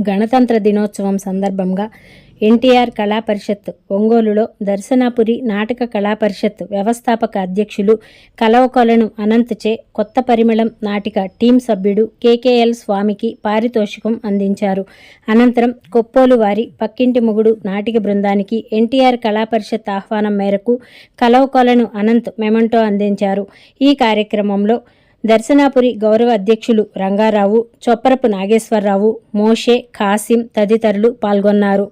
గణతంత్ర దినోత్సవం సందర్భంగా ఎన్టీఆర్ కళా పరిషత్ ఒంగోలులో దర్శనాపురి నాటక కళా పరిషత్ వ్యవస్థాపక అధ్యక్షులు కలవకొలను అనంత్చే కొత్త పరిమళం నాటిక టీం సభ్యుడు కేకేఎల్ స్వామికి పారితోషికం అందించారు. అనంతరం కొప్పోలు వారి పక్కింటి మొగుడు నాటిక బృందానికి ఎన్టీఆర్ కళా పరిషత్ ఆహ్వానం మేరకు కలవకొలను అనంత్ మెమంటో అందించారు. ఈ కార్యక్రమంలో దర్శనాపురి గౌరవ అధ్యక్షులు రంగారావు చొప్పరపు నాగేశ్వరరావు మోషే ఖాసిం తదితరులు పాల్గొన్నారు.